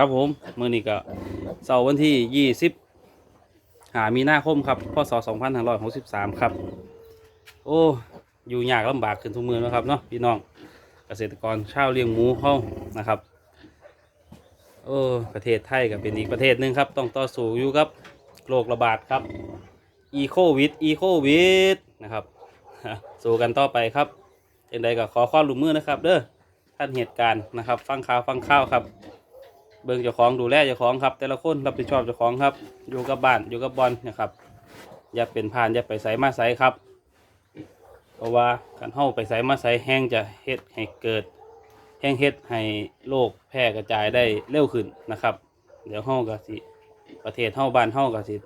ครับผมมื้อนี้ก็เสาร์วันที่20หามีนาคมครับพศ2563ครับ โอ้อยู่ยากลำบากขึ้นทุกมือแล้วครับเนาะพี่น้องเกษตรกรชาวเลี้ยงหมูเฮานะครับโอ้ประเทศไทยก็เป็นอีกประเทศหนึ่งครับ ต้องต่อสู้อยู่กับโรคระบาดครับอีโควิดอีโควิดนะครับสู้กันต่อไปครับเองใดก็ขอข้อร่วมมือนะครับ เด้อท่านเหตุการณ์นะครับ ฟังข่าวฟังข่าวครับ เบิ่งเจ้าของดูแลเจ้าของครับ แต่ละคนรับผิดชอบเจ้าของครับ อยู่กับบ้านอยู่กับบอลนะครับอย่าเป็นผ่านอย่าไปใส่มาใส่ครับ เพราะว่าการเข้าไปใส่มาใส่แห้งจะเฮ็ดให้เกิด แห้งเฮ็ดให้โรคแพร่กระจายได้เร็วขึ้นนะครับ เดี๋ยวเฮาก็สิประเทศเฮาบ้านเฮาก็สิ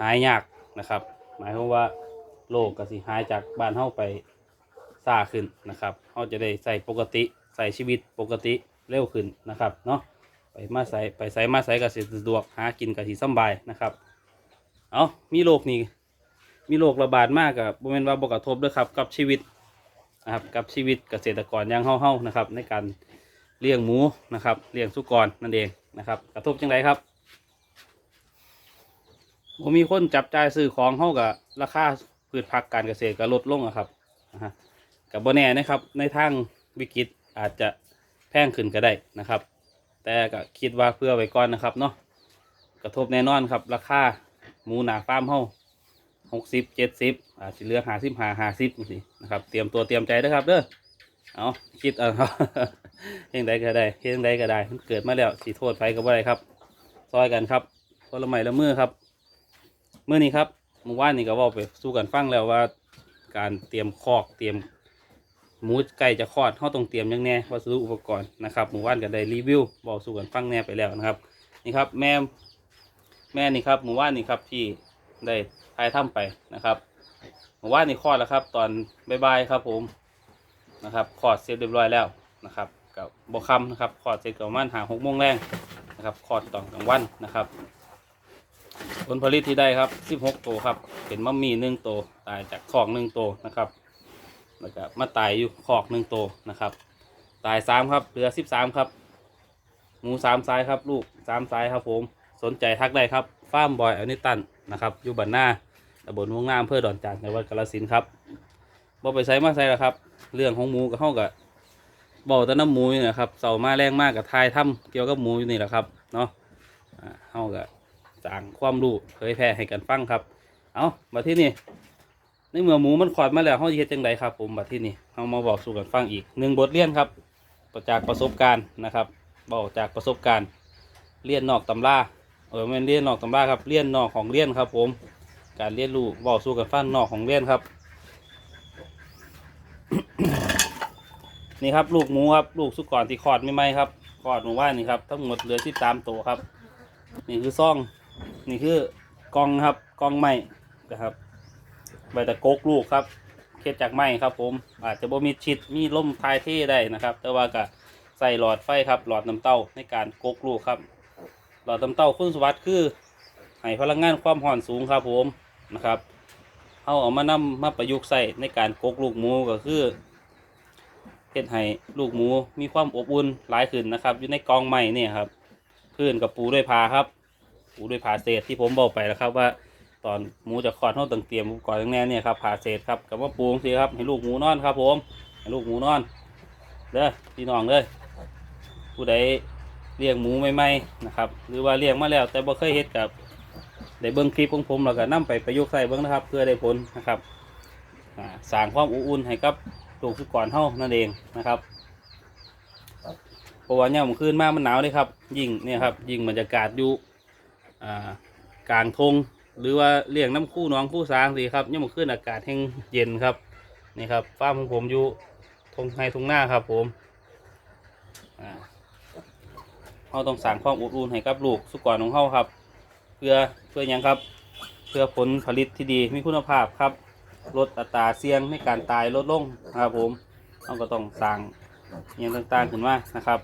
หายยากนะครับ หมายความว่าโรคก็สิหายจากบ้านเฮาไปซ่าขึ้นนะครับเฮาจะได้ใส่ปกติใส่ชีวิตปกติ เร็วขึ้นนะครับเนาะไปมาใส่ไปใส่มาใส่ก็สิสะดวกหากินก็สิสบายนะครับเอามีโรคนี้มีโรคระบาดมากกับบ่แม่นว่าบ่กระทบด้วยครับกับชีวิตนะครับกับชีวิตเกษตรกรอย่างเฮาๆนะครับ ในการเลี้ยงหมูนะครับเลี้ยงสุกรนั่นเองนะครับ กระทบจังไดครับบ่มีคนจับจ่ายซื้อของเฮากับราคาพืชผักการเกษตรก็ลดลงอะครับนะฮะกับบ่แน่นะครับในทางวิกฤตอาจจะ พงขึ้นก็ได้นะครับ แต่ก็คิดว่าเพื่อไว้ก่อนนะครับเนาะกระทบแน่นอนครับ ราคาหมูหนาฟาร์มเฮาหกสิบเจ็ดสิบอาจจะเหลือหาสิบหาหาสิบสินะครับ เตรียมตัวเตรียมใจนะครับเด้อเอาคิดเอาครับเฮงใดก็ได้เฮงใดก็ได้มันเกิดมาแล้วสีโทษไปก็บ่ได้ครับ ซอยกันครับคนละไม้ละมือครับเมื่อนี้ครับเมื่อวานนี้ก็ว่าไปสู้กันฟังแล้วว่า การเตรียมคอกเตรียม หมูไก่จะคลอดเขาต้องเตรียมยังแน่วัสดุอุปกรณ์นะครับเมื่อวานก็ได้รีวิวบอกสู้กันฟังแน่ไปแล้วนะครับนี่ครับแม่แม่นี่ครับเมื่อวานนี่ครับที่ได้ทายถ้ำไปนะครับเมื่อวานนี่คลอดแล้วครับ ตอนบ่ายๆครับผมนะครับคลอดเสร็จเรียบร้อยแล้วนะครับกับบคำนะครับคลอดเสร็จกับประมันหาหกโมงแรงนะครับคลอดตอนกลางวันนะครับผลผลิตที่ได้ครับสิบหกตัวครับเป็นมัมมี่หนึ่งตัวตายจากคอกหนึ่งตัวนะครับ แล้วก็มาตายอยู่คอกหนึ่งตัวนะครับ ตายสามครับเหลือสิบสามครับ หมูสามสายครับ ลูกสามสายครับผม สนใจทักได้ครับฟาร์มบอยอนิตันนะครับอยู่บันหน้าตำบลวงงามอำเพื่อดอนจานในวัดกาฬสินครับบ่ไปใส่มาใส่ละครับ เรื่องของหมูกับเข้ากับบ่อตะน้ำหมูนี่นะครับเสามาแรงมากกับทายถ้ำเกี่ยวกับหมูอยู่นี่แหละครับเนาะเข้ากับจางความรู้เผยแพร่ให้กันฟังครับ เอามาที่นี่ ในเมื่อหมูมันขอดมาแล้วเขาจะเฮ็ดจังไดครับ ผมมาที่นี่เขามาบอกสู่กันฟังอีกหนึ่งบทเรียนครับจากประสบการณ์นะครับบอกจากประสบการณ์เรียนนอกตำราเออไม่นเรียนนอกตำราครับเรียนนอกของเรียนครับ ผม การเรียนรู้บอกสู้กันฟังนอกของเรียนครับ นี่ครับลูกหมูครับลูกสุกรที่คลอดไม่ไหมครับคลอดหมูว่านนี่ครับทั้งหมดเหลือที่ตามตัวครับ นี่คือซ่อง นี่คือกองครับกองไม้นะครับ ใบตะกกลูกครับเคล็ดจากไม้ครับ ผมอาจจะบ่มีชิดมีล่มทายเท่ได้นะครับ แต่ว่าก็ใส่หลอดไฟครับ หลอดน้ำเต้าในการกกลูกครับ หลอดน้ำเต้าคุณสวัสดิ์คือให้พลังงานความห่อนสูงครับผมนะครับเอาเอามานำมาประยุกต์ใส่ในการกกลูกหมูก็คือเฮ็ดให้ลูกหมูมีความอบอุ่นหลายขึ้นนะครับ อยู่ในกองไม้เนี่ยครับพื้นกับปูด้วยผ้าครับ ปูด้วยผ้าเศษที่ผมบอกไปแล้วครับว่า ตอนหมูจะคลอดเขาต้องเตรียมอุปกรณ์อย่างแน่เนี่ยครับผ้าเศษครับกับว่าปูงสิครับให้ลูกหมูนอนครับผมให้ลูกหมูนอนเด้อพี่น้องเด้อผู้ใดเลี้ยงหมูใหม่ๆนะครับ หรือว่าเลี้ยงมาแล้ว แต่บ่เคยเฮ็ดกับได้เบิ่งคลิปของผมแล้วก็นํไปประยุกต์ใส่เบิ่งนะครับ เพื่อได้ผลนะครับสร้างความอุ่นให้กับลูกสุกรเฮานั่นเองนะครับเพราะว่าเนี่ยามมันคืนมามันหนาวเลยครับ ยิ่งเนี่ยครับ ยิ่งบรรยากาศอยู่กลางทง หรือว่าเลี้ยงน้ำคู่น้องคู่สางสิครับเนี่ยามมันคืนอากาศแห้งเย็นครับนี่ครับฟาร์มของผมอยู่ทงไฮทงหน้าครับผมเราต้องสั่งความอบอุ่นให้กับลูกสุกรของเขาครับ เพื่อเพื่อหยังครับ เพื่อผลผลิตที่ดีมีคุณภาพครับลดอัตราเสี่ยงในการตายลดลงนะครับผมเราก็ต้องสั่งอย่างต่างๆขึ้นมานะครับ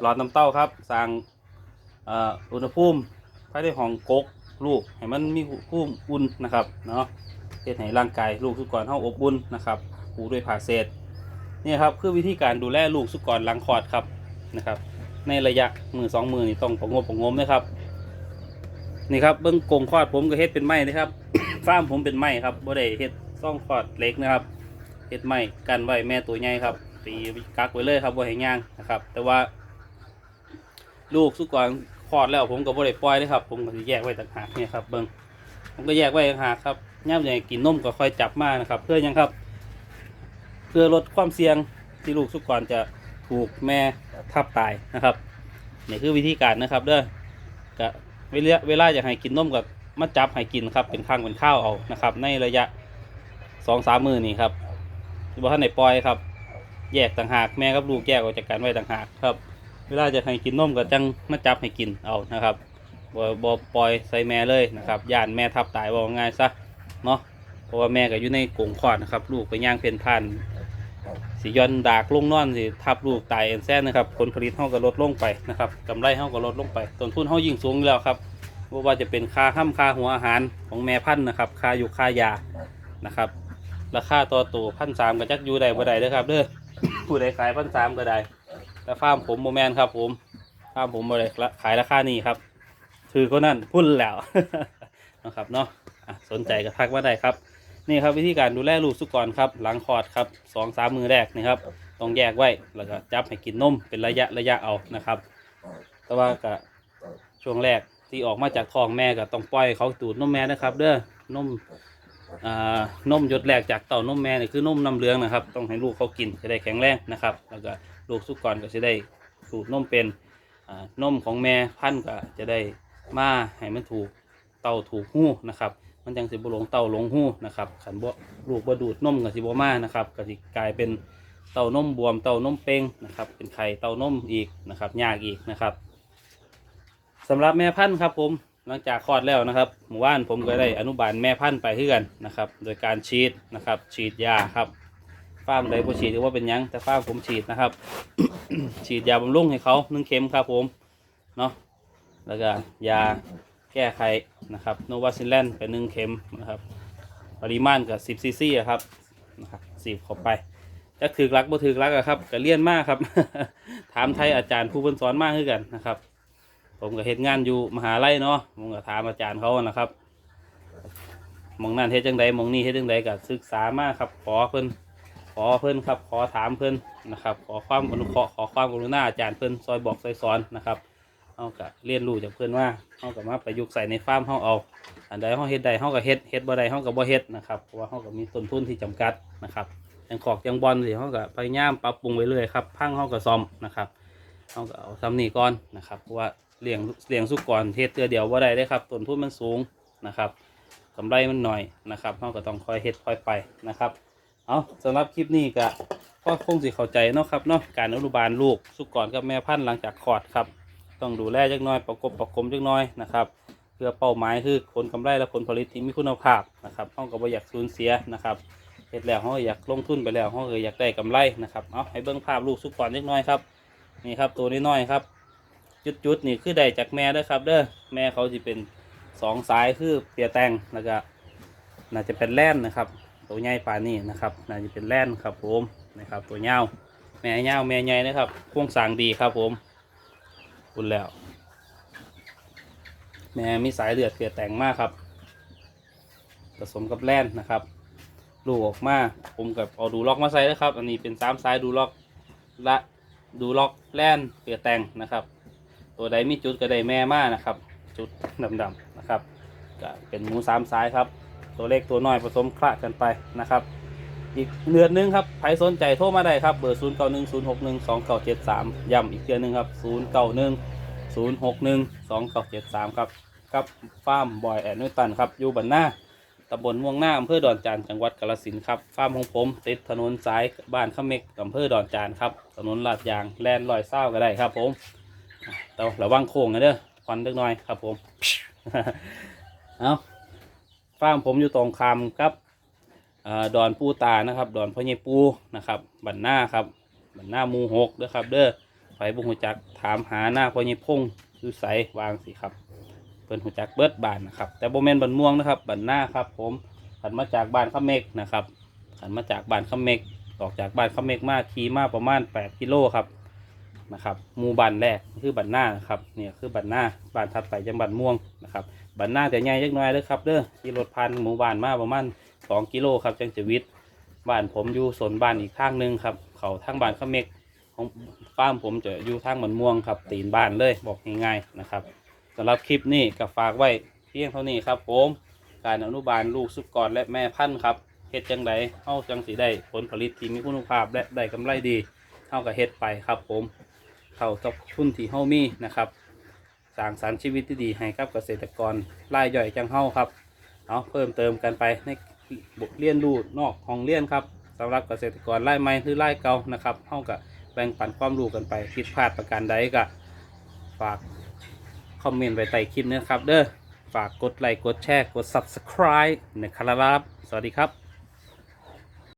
หลอดน้ำเต้าครับสั่งอุณหภูมิภายในห้องกก ลูกให้มันมีภูมิอุ่นนะครับเนาะเพื่อให้ร่างกายลูกสุกรเท่าอบอุ่นนะครับปูด้วยผ้าเศษนี่ครับคือวิธีการดูแลลูกสุกรหลังคลอดครับนะครับ ในระยะมือสองมือนี่ต้องประงบประงมนะครับนี่ครับเบิ้องกงคลอดผมก็เฮ็ดเป็นไม้นะครับฟาร์มผมเป็นไม้ครับบ่ได้เฮ็ดซ่องคลอดเล็กนะครับเฮ็ดไม้กันไว้แม่ตัวใหญ่ครับตีกักไว้เลยครับบ่ให้ย่างนะครับ แต่ว่า ลูกสุกร ลอดแล้วผมก็บ่ได้ปล่อยเลยครับ ผมก็แยกไว้ต่างหากเนี่ยครับเบิ้งผมก็แยกไว้ต่างหากครับย่ามใหญ่กินนมก็ค่อยจับมานะครับ เพื่อยังครับ เพื่อลดความเสี่ยงที่ลูกสุกรจะถูกแม่ทับตายนะครับนี่คือวิธีการนะครับเด้อก็เวลาเวลาอยากให้กินนมกับมาจับให้กินครับเป็นข้างเป็นข้าวเอานะครับ ในระยะสองสามมือนี่ครับที่ว่าท่านไหนปล่อยครับ แยกต่างหากแม่กับลูกแยกออกจากกันไว้ต่างหากครับ วลาจะให้กินนมก็จังมาจับให้กินเอานะครับบ่บ่ปล่อยใส่แม่เลยนะครับย่านแม่ทับตายบอกง่ายซะเนาะเพราะว่าแม่ก็อยู่ในกรงคลอดนะครับ ลูกไปย่างเพนพ่านสิย้อนดากลงนอนสิทับลูกตายเอ็นแซนนะครับผลผลิตเท่าก็ลดลงไปนะครับกำไรเท่าก็ลดลงไปต้นทุนเท่ายิ่งสูงแล้วครับว่าจะเป็นค่าห้ำค่าหัวอาหารของแม่พันธุ์นะครับค่าอยู่ค่ายานะครับราคาต่อตัวพันสามก็จักอยู่ใดบ่ได้เด้อครับเด้อผู้ใดขายพันสามก็ได้ แต่ฟาร์มผมโมแมนครับ ผมฟาร์มผมบริขายราคานี้ครับคือก็นั่นพุ่นแล้วนะครับเนาะสนใจก็ทักมาได้ครับ นี่ครับวิธีการดูแลลูกสุกรครับ หลังคลอดครับสองสามมือแรกนี่ครับ ต้องแยกไว้แล้วก็จับให้กินนมเป็นระยะระยะเอานะครับ แต่ว่าก็ช่วงแรกที่ออกมาจากท้องแม่ก็ต้องปล่อยเขาตูดนมแม่นะครับ เด้อนมอ่านมหยดแรกจากเต่านมแม่นี่คือนมน้ำเหลืองนะครับ ต้องให้ลูกเขากินจะได้แข็งแรงนะครับ แล้วก็ ลูกสุกรก็จะได้สูตรนมเป็นอ่านมของแม่พันธ์ก็จะได้มาให้มันถูกเต่าถูกหู้นะครับ มันจังสิบหลงเต่าหลงหู้นะครับขันบ่ลูกบ่ดูดนมกับสิบมานะครับก็สิกลายเป็นเต่านมบวมเต่านมเป้งนะครับ เป็นไข่เต่านมอีกนะครับยากอีกนะครับสำหรับแม่พันธุ์ครับผมหลังจากคลอดแล้วนะครับหมู่บ้านผมก็ได้อนุบาลแม่พันธุ์ไปเพื่อนนะครับ โดยการฉีดนะครับฉีดยาครับ ฟาร์มใดบ่ฉีดถือว่าเป็นยังแต่ฟาร์มผมฉีดนะครับ ฉีดยาบำรุงให้เขาหนึ่งเข็มครับผมเนาะแล้วก็ยาแก้ไขนะครับโนวาซิแลนเป็นหนึ่งเข็มนะครับ ปริมาณกับ10ซีซีอะครับนะครับสิบเข้าไปจะถือรักบ่ถือรักอะครับก็เลี่ยนมากครับ ถามไทยอาจารย์ผู้เพิ่นสอนมากขึ้นกันนะครับ ผมก็เฮ็ดงานอยู่มหาลัยเนาะผมก็ถามอาจารย์เขานะครับมองนั่นเฮ็ดจังใดมองนี่เฮ็ดจังใดก็ศึกษามากครับขอเพิ่น ขอเพิ่นครับ ขอถามเพิ่นนะครับ ขอความอนุเคราะห์ขอความกรุณาอาจารย์เพิ่นซอยบอกซอยสอนนะครับเฮาก็เรียนรู้จากเพื่อนว่าเฮาก็มาประยุกต์ใส่ในฟาร์มเฮาเอา อันใดเฮาเฮ็ดได้เฮาก็เฮ็ดเฮ็ดบ่ได้เฮาก็บ่เฮ็ดนะครับเพราะว่าเฮาก็มีต้นทุนที่จำกัดนะครับอย่างขอกอย่างบอลสิเฮาก็พยายามปรับปรุงไปเรื่อยครับพังเฮาก็ซ่อมนะครับเฮาก็เอาซ้ำนี่ก่อนนะครับเพราะว่าเลี้ยงเลี้ยงสุกรเฮ็ดเทื่อเดียวบ่ได้เด้ครับต้นทุนมันสูงนะครับกำไรมันหน่อยนะครับเฮาก็ต้องคอยเฮ็ดคอยไปนะครับ เอาสำหรับคลิปนี้ก็ก็คงสิเข้าใจเนาะครับเนาะการอนุบาลลูกสุกรกับแม่พันธุ์หลังจากคลอดครับ ต้องดูแลจักน้อยประกบประกมจักน้อยนะครับเพื่อเป้าหมายคือผลกำไรและผลผลิตที่มีคุณภาพนะครับห้องก็บ่อยากสูญเสียนะครับเฮ็ดแล้วห้องอยากลงทุนไปแล้วห้องก็อยากได้กำไรนะครับเอาให้เบิ่งภาพลูกสุกรจักหน้อยครับนี่ครับตัวน้อยๆครับจุดๆนี่คือได้จากแม่ด้อครับเด้อแม่เขาจะเป็นสองสายคือเปียแตงแล้วก็น่าจะเป็นแล่นนะครับ ตัวใหญ่ปานนี้นะครับน่าจะเป็นแล่นครับผมนะครับ ตัวเงาแม่เงาแม่ใหญ่นะครับโครงสร้างดีครับผมคุณแล้ว แม่มีสายเลือดเกลือแต่งมากครับผสมกับแล่นนะครับลูกออกมาผมกับเอาดูล็อกมาใส่นะครับ อันนี้เป็นสามสายดูล็อกละดูล็อกแล่นเกลือแต่งนะครับ ตัวใดมีจุดก็ได้แม่มากนะครับ จุดดำๆนะครับก็เป็นหมูสามสายครับ ตัวเล็กตัวน้อยผสมคละกันไปนะครับ อีกเดือนหนึงครับใครสนใจโทรมาได้ครับเบอร์ 0 9 1 0 6 1 2 9 7 3ย้ำอีกเดือนหนึ่งครับ 0 9 1 0 6 1 2 9 7 3 ครับกับฟาร์มบอยแอนนิวตันครับอยู่บันหน้าตำบลม่วงหน้าอำเภอดอนจานจังหวัดกาฬสินธุ์ครับฟาร์มของผมติดถนนสายบ้านขาเมกอำเภอดอนจานครับถนนลาดยางแลนลอยเศร้าก็ได้ครับ ผมแต่ระวังโค้งนะเด้อควันเล็กน้อยครับผมเอา ฟาร์มผมอยู่ตรงคามครับอดอนปูตานะครับ ดอนพ่อใหญ่ปูนะครับบันหน้าครับบันหน้ามูหกเด้อครับ เด้อไฟบุหัวจักถามหาหน้าพ่อใหญ่พงอยู่ใสวางสิครับเพิ่นหัวจักเบิดบานนะครับ แต่โบแมนบันม่วงนะครับบันหน้าครับ ผมขันมาจากบ้านข้าเมกนะครับขันมาจากบ้านข้าเมกออกจากบ้านข้าเมกมาขี่มาประมาณ 8กิโลครับนะครับมูบ้านแรกคือบ้านหน้านะครับเนี่ยคือบ้านหน้าบ้านถัดไปจังบ้านม่วงนะครับ บ้านหน้าแต่ใหญ่จักน่อยเด้อครับเด้อขี่รถผ่านหมู่บ้านมาประมาณสองกิโลครับจังจะวิทย์บ้านผมอยู่สนบ้านอีกข้างหนึงครับ เขาทางบ้านเขาเมกของฟาร์มผมจะอยู่ทางบ้านม่วงครับ ตีนบ้านเลยบอกง่ายๆนะครับสำหรับคลิปนี้ก็ฝากไว้เพียงเท่านี้ครับผมการอนุบาลลูกสุกรและแม่พันธุ์ครับเฮ็ดจังไดเฮาจังสิได้ผลผลิตที่มีคุณภาพและได้กำไรดีเฮาก็เฮ็ดไปครับผม เข้ากับทุนที่เฮามีนะครับ สร้างสรรค์ชีวิตที่ดีให้กับเกษตรกรรายย่อยจังเฮ้าครับเอาเพิ่มเติมกันไปในบทเรียนรู้นอกห้องเรียนครับสำหรับเกษตรกรรายใหม่หรือรายเก่านะครับเฮ้ากับแบ่งปันความรู้กันไปผิดพลาดประการใดก็ฝากคอมเมนต์ไว้ใต้คลิปนะครับเด้อฝากกดไลค์กดแชร์กด subscribe นะครับ สวัสดีครับ